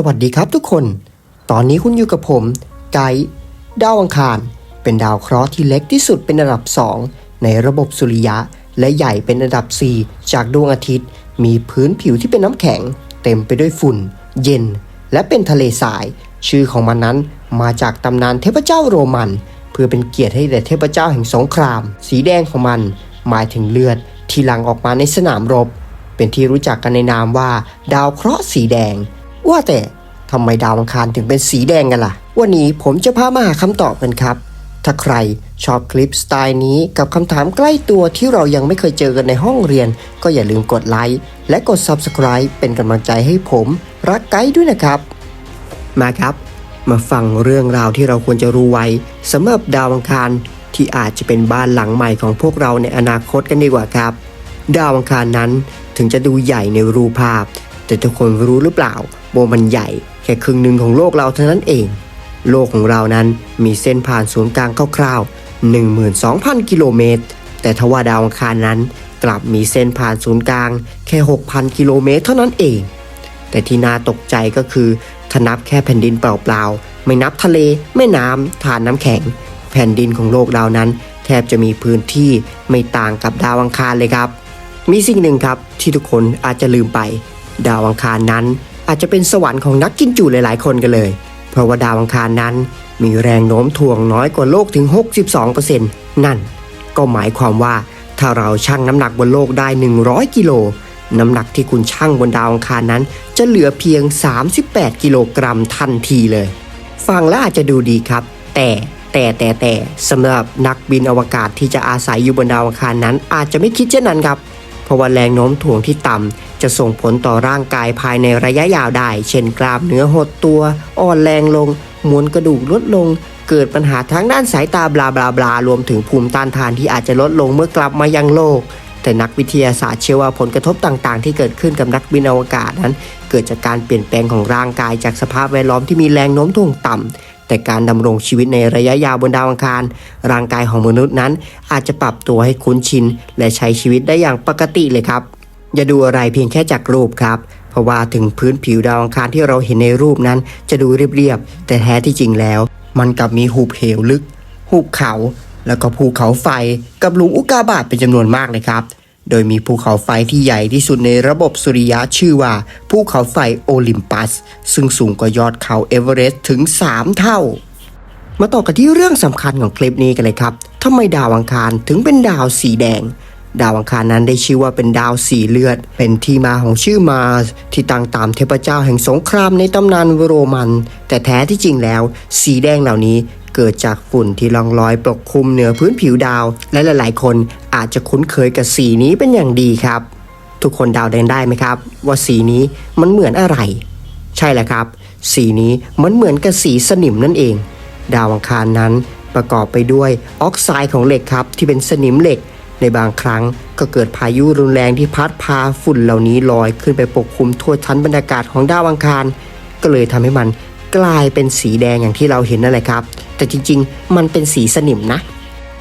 สวัสดีครับทุกคน ตอนนี้คุณอยู่กับผม ไกด์ดาวอังคาร เป็นดาวเคราะห์ที่เล็กที่สุดเป็นอันดับ 2 ในระบบสุริยะ และใหญ่เป็นอันดับ 4 จากดวงอาทิตย์ มีพื้นผิวที่เป็นน้ำแข็ง เต็มไปด้วยฝุ่น เย็น และเป็นทะเลทราย ชื่อของมันนั้นมาจากตำนานเทพเจ้าโรมัน เพื่อเป็นเกียรติให้แด่เทพเจ้าแห่งสงคราม สีแดงของมัน หมายถึงเลือดที่หลั่งออกมาในสนามรบ เป็นที่รู้จักกันในนามว่า ดาวเคราะห์สีแดง ว่าแต่ทำไมดาวอังคารถึงเป็นสีแดงกันล่ะ วันนี้ผมจะพามาหาคำตอบกันครับ ถ้าใครชอบคลิปสไตล์นี้กับคำถามใกล้ตัวที่เรายังไม่เคยเจอกันในห้องเรียน ก็อย่าลืมกดไลค์และกด Subscribe เป็นกำลังใจให้ผมรักไกด์ด้วยนะครับ มาครับ มาฟังเรื่องราวที่เราควรจะรู้ไว้สำหรับดาวอังคารที่อาจจะเป็นบ้านหลังใหม่ของพวกเราในอนาคตกันดีกว่าครับ ดาวอังคารนั้นถึงจะดูใหญ่ในรูปภาพ แต่ทุกคนรู้หรือเปล่าว่ามันใหญ่แค่ครึ่งหนึ่งของโลกเราเท่านั้นเอง โลกของเรานั้นมีเส้นผ่านศูนย์กลางคร่าวๆ12,000 กิโลเมตร แต่ทว่าดาวอังคารนั้นกลับมีเส้นผ่านศูนย์กลางแค่ 6,000 กิโลเมตรเท่านั้นเอง แต่ที่น่าตกใจก็คือถ้านับแค่แผ่นดินเปล่าๆ ไม่นับทะเล แม่น้ำฐานน้ำแข็ง แผ่นดินของโลกเรานั้น แทบจะมีพื้นที่ไม่ต่างกับดาวอังคารเลยครับ มีสิ่งหนึ่งครับที่ทุกคนอาจจะลืมไป ดาวอังคารนั้นอาจจะเป็นสวรรค์ของนักกินจุหลาย ๆ คนกันเลย เพราะว่าดาวอังคารนั้นมีแรงโน้มถ่วงน้อยกว่าโลกถึง 62%นั่น ก็หมายความว่าถ้าเราชั่งน้ำหนักบนโลกได้ 100 กิโล น้ำหนักที่คุณชั่งบนดาวอังคารนั้น จะเหลือเพียง 38 กิโลกรัมทันทีเลย ฟังแล้วอาจจะดูดีครับ แต่แต่แต่แต่สำหรับนักบินอวกาศที่จะอาศัยอยู่บนดาวอังคารนั้น อาจจะไม่คิดเช่นนั้นครับ เพราะว่าแรงโน้มถ่วงที่ต่ำ จะส่งผลต่อร่างกายภายในระยะยาวได้ เช่นกล้ามเนื้อหดตัว อ่อนแรงลง มวลกระดูกลดลง เกิดปัญหาทั้งด้านสายตาบลาบลาบลารวมถึงภูมิต้านทานที่อาจจะลดลงเมื่อกลับมายังโลก แต่นักวิทยาศาสตร์เชื่อว่าผลกระทบต่างๆ ที่เกิดขึ้นกับนักบินอวกาศนั้น เกิดจากการเปลี่ยนแปลงของร่างกายจากสภาพแวดล้อมที่มีแรงโน้มถ่วงต่ำแต่การดำรงชีวิตในระยะยาวบนดาวอังคาร ร่างกายของมนุษย์นั้นอาจจะปรับตัวให้คุ้นชิน และใช้ชีวิตได้อย่างปกติเลยครับ อย่าดูอะไรเพียงแค่จากรูปครับ เพราะว่าถึงพื้นผิวดาวอังคารที่เราเห็นในรูปนั้น จะดูเรียบๆแต่แท้ที่จริงแล้ว มันกลับมีหุบเหวลึก หุบเขา แล้วก็ภูเขาไฟกับหลุมอุกาบาตเป็นจำนวนมากเลยครับ โดยมีภูเขาไฟที่ใหญ่ที่สุดในระบบสุริยะชื่อว่า ภูเขาไฟโอลิมปัส ซึ่งสูงกว่ายอดเขาเอเวอเรสต์ถึง 3 เท่ามาต่อกันที่เรื่องสำคัญของคลิปนี้กันเลยครับทำไมดาวอังคารถึงเป็นดาวสีแดง ดาวอังคารนั้นได้ชื่อว่าเป็นดาวสีเลือด เป็นที่มาของชื่อมาสที่ตั้งตามเทพเจ้าแห่งสงครามในตำนานโรมัน แต่แท้ที่จริงแล้ว สีแดงเหล่านี้เกิดจากฝุ่นที่ลองลอยปกคลุมเหนือพื้นผิวดาว และหลาย ๆ คนอาจจะคุ้นเคยกับสีนี้เป็นอย่างดีครับ ทุกคนเดาได้ได้ไหมครับ ว่าสีนี้มันเหมือนอะไร ใช่แหละครับ สีนี้มันเหมือนกับสีสนิมนั่นเอง ดาวอังคารนั้นประกอบไปด้วยออกไซด์ของเหล็กครับที่เป็นสนิมเหล็ก ในบางครั้งก็เกิดพายุรุนแรงที่พัดพาฝุ่นเหล่านี้ลอยขึ้นไปปกคลุมทั่วชั้นบรรยากาศของดาวอังคาร ก็เลยทำให้มันกลายเป็นสีแดงอย่างที่เราเห็นนั่นแหละครับ แต่จริงๆ มันเป็นสีสนิมนะ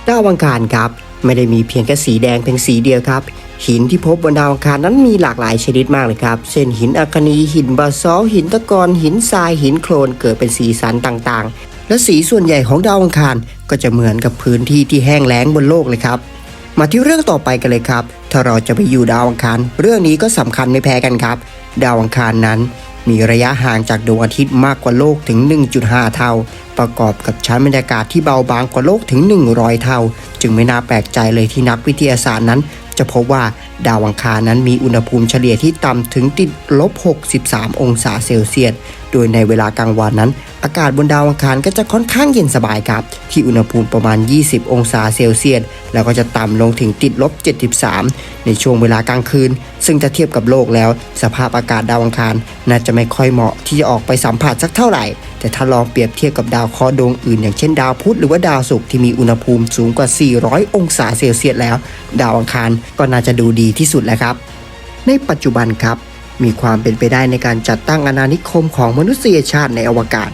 ดาวอังคารครับ ไม่ได้มีเพียงแค่สีแดงเพียงสีเดียวครับ หินที่พบบนดาวอังคารนั้นมีหลากหลายชนิดมากเลยครับเช่นหินอัคนีหินบาซอลหินตะกอนหินทรายหินโคลนเกิดเป็นสีสันต่างๆ และสีส่วนใหญ่ของดาวอังคารก็จะเหมือนกับพื้นที่ที่แห้งแล้งบนโลกเลยครับ มาที่เรื่องต่อไปกันเลยครับ ถ้าเราจะไปอยู่ดาวอังคาร เรื่องนี้ก็สำคัญไม่แพ้กันครับ ดาวอังคารนั้น มีระยะห่างจากดวงอาทิตย์มากกว่าโลกถึง 1.5 เท่า ประกอบกับชั้นบรรยากาศที่เบาบางกว่าโลกถึง 100 เท่า จึงไม่น่าแปลกใจเลยที่นักวิทยาศาสตร์นั้น จะพบว่าดาวอังคารนั้นมีอุณหภูมิเฉลี่ยที่ต่ำถึงติดลบ 63 องศาเซลเซียสโดยในเวลากลางวันนั้น อากาศบนดาวอังคารก็จะค่อนข้างเย็นสบายครับ ที่อุณหภูมิประมาณ 20 องศาเซลเซียส แล้วก็จะต่ำลงถึงติดลบ 73 ในช่วงเวลากลางคืน ซึ่งจะเทียบกับโลกแล้ว สภาพอากาศดาวอังคารน่าจะไม่ค่อยเหมาะที่จะออกไปสัมผัสสักเท่าไหร่ แต่ถ้าลองเปรียบเทียบกับดาวเคราะห์ดวงอื่น อย่างเช่นดาวพุธหรือว่าดาวศุกร์ที่มีอุณหภูมิสูงกว่า 400 องศาเซลเซียสแล้ว ดาวอังคารก็น่าจะดูดีที่สุดแล้วครับ ในปัจจุบันครับ มีความเป็นไปได้ในการจัดตั้งอาณานิคมของมนุษยชาติในอวกาศ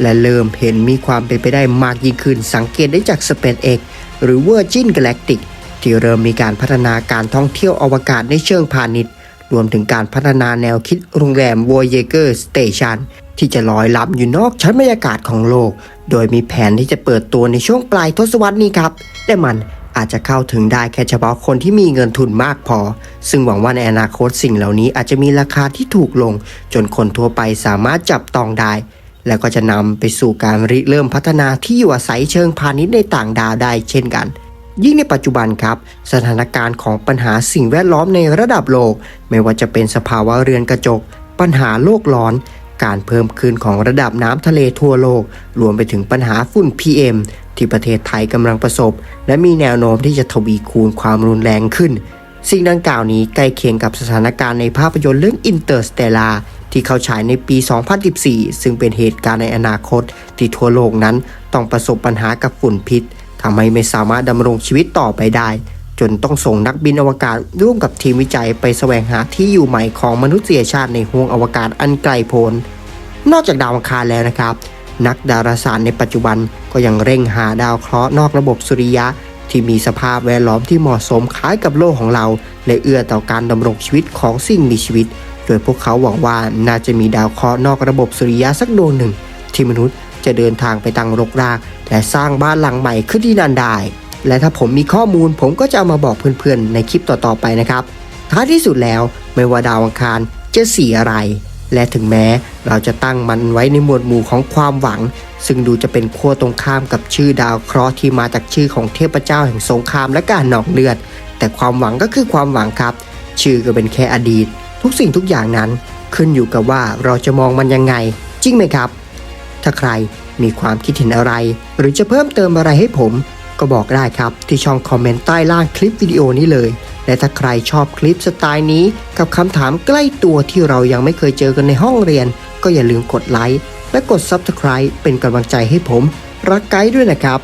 และเริ่มเห็นมีความเป็นไปได้มากยิ่งขึ้นสังเกตได้จาก SpaceX หรือ Virgin Galactic ที่เริ่มมีการพัฒนาการท่องเที่ยวอวกาศในเชิงพาณิชย์ รวมถึงการพัฒนาแนวคิดโรงแรม Voyager Station ที่จะลอยล้ำอยู่นอกชั้นบรรยากาศของโลก โดยมีแผนที่จะเปิดตัวในช่วงปลายทศวรรษนี้ครับ แต่มัน อาจจะเข้าถึงได้แค่เฉพาะคนที่มีเงินทุนมากพอ ซึ่งหวังว่าในอนาคตสิ่งเหล่านี้อาจจะมีราคาที่ถูกลง จนคนทั่วไปสามารถจับต้องได้ แล้วก็จะนำไปสู่การริเริ่มพัฒนาที่อยู่อาศัยเชิงพาณิชย์ในต่างดาวได้เช่นกัน ยิ่งในปัจจุบันครับ สถานการณ์ของปัญหาสิ่งแวดล้อมในระดับโลก ไม่ว่าจะเป็นสภาวะเรือนกระจก ปัญหาโลกร้อน การเพิ่มขึ้นของระดับน้ำทะเลทั่วโลก รวมไปถึงปัญหาฝุ่น PM ที่ประเทศไทยกำลังประสบ และมีแนวโน้มที่จะทวีคูณความรุนแรงขึ้น สิ่งดังกล่าวนี้ใกล้เคียงกับสถานการณ์ในภาพยนตร์เรื่อง Interstellar ที่เข้าฉายในปี 2014 ซึ่งเป็นเหตุการณ์ในอนาคต ที่ทั่วโลกนั้นต้องประสบปัญหากับฝุ่นพิษทำให้ไม่สามารถดำรงชีวิตต่อไปได้ จนต้องส่งนักบินอวกาศร่วมกับทีมวิจัยไปแสวงหาที่อยู่ใหม่ของมนุษยชาติในห้วงอวกาศอันไกลโพ้นนอกจากดาวอังคารแล้วนะครับ นักดาราศาสตร์ในปัจจุบันก็ยังเร่งหาดาวเคราะห์นอกระบบสุริยะ ที่มีสภาพแวดล้อมที่เหมาะสมคล้ายกับโลกของเรา และเอื้อต่อการดำรงชีวิตของสิ่งมีชีวิต โดยพวกเขาหวังว่าน่าจะมีดาวเคราะห์นอกระบบสุริยะสักดวงหนึ่ง ที่มนุษย์จะเดินทางไปตั้งรกราก และสร้างบ้านหลังใหม่ขึ้นที่นั่นได้ และถ้าผมมีข้อมูลผมก็จะเอามาบอกเพื่อนๆ ในคลิปต่อๆไปนะครับ ท้ายที่สุดแล้วไม่ว่าดาวอังคารจะสีอะไร และถึงแม้เราจะตั้งมันไว้ในหมวดหมู่ของความหวัง ซึ่งดูจะเป็นขั้วตรงข้ามกับชื่อดาวเคราะห์ที่มาจากชื่อของเทพเจ้าแห่งสงครามและการหนองเลือด แต่ความหวังก็คือความหวังครับ ชื่อก็เป็นแค่อดีต ทุกสิ่งทุกอย่างนั้น ขึ้นอยู่กับว่าเราจะมองมันยังไง จริงไหมครับ ถ้าใครมีความคิดเห็นอะไร หรือจะเพิ่มเติมอะไรให้ผม ก็บอกได้ครับที่ช่องคอมเมนต์ใต้ล่างคลิปวิดีโอนี้เลย และถ้าใครชอบคลิปสไตล์นี้กับคำถามใกล้ตัวที่เรายังไม่เคยเจอกันในห้องเรียน ก็อย่าลืมกดไลค์และกด Subscribe เป็นกำลังใจให้ผม รักไกด์ด้วยนะครับ